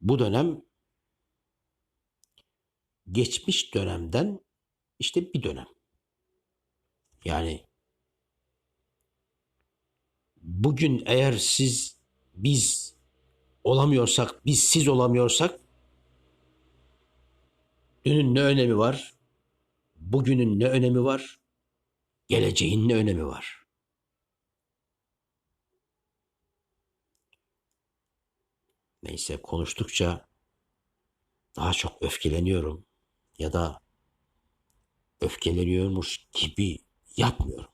Bu dönem geçmiş dönemden işte bir dönem. Yani bugün eğer siz biz olamıyorsak, biz siz olamıyorsak dünün ne önemi var? Bugünün ne önemi var? Geleceğin ne önemi var? Neyse konuştukça daha çok öfkeleniyorum ya da öfkeleniyormuş gibi yapmıyorum.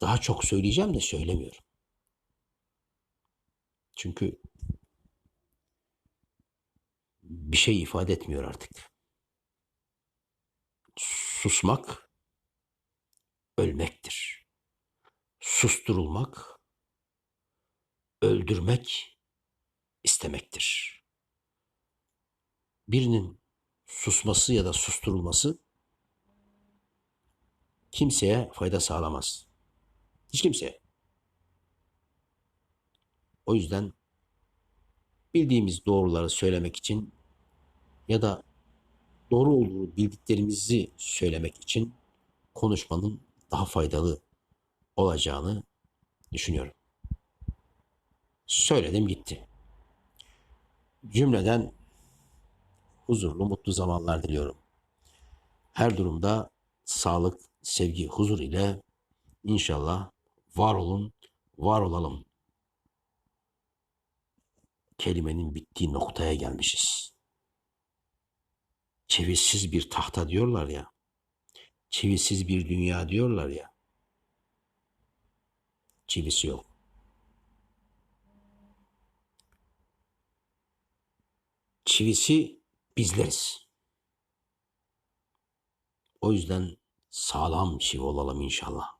Daha çok söyleyeceğim de söylemiyorum. Çünkü bir şey ifade etmiyor artık. Susmak ölmektir. Susturulmak öldürmek istemektir. Birinin susması ya da susturulması kimseye fayda sağlamaz. Hiç kimseye. O yüzden bildiğimiz doğruları söylemek için ya da doğru olduğunu bildiklerimizi söylemek için konuşmanın daha faydalı olacağını düşünüyorum. Söyledim gitti. Cümleden huzurlu, mutlu zamanlar diliyorum. Her durumda sağlık, sevgi, huzur ile inşallah var olun, var olalım. Kelimenin bittiği noktaya gelmişiz. Çivisiz bir tahta diyorlar ya. Çivisiz bir dünya diyorlar ya. Çivisi yok. Çivisi bizleriz. O yüzden sağlam çivi olalım inşallah.